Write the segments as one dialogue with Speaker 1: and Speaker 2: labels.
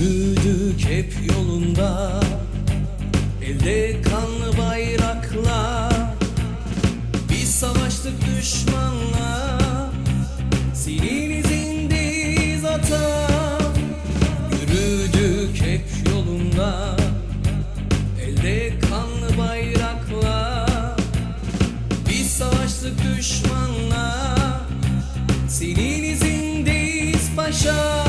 Speaker 1: hep yolunda Elde kanlı bayrakla. Biz savaştık düşmanla Senin izindeyiz atam Yürüdük hep yolunda Elde kanlı bayrakla. Biz savaştık düşmanla Senin izindeyiz paşa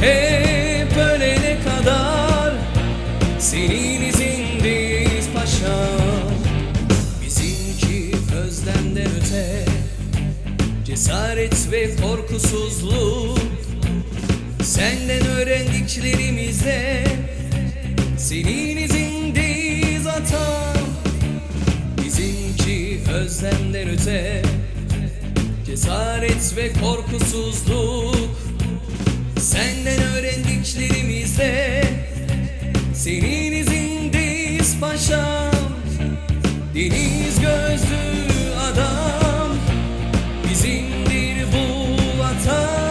Speaker 1: Hep ölene kadar Senin izindeyiz paşam Bizimki özlemden öte Cesaret ve korkusuzluk. Senden öğrendiklerimizle Senin izindeyiz atam Bizimki özlemden öte Cesaret ve korkusuzluk Senden öğrendiklerimizle Senin izindeyiz paşam Deniz gözlü adam Bizimdir bu vatan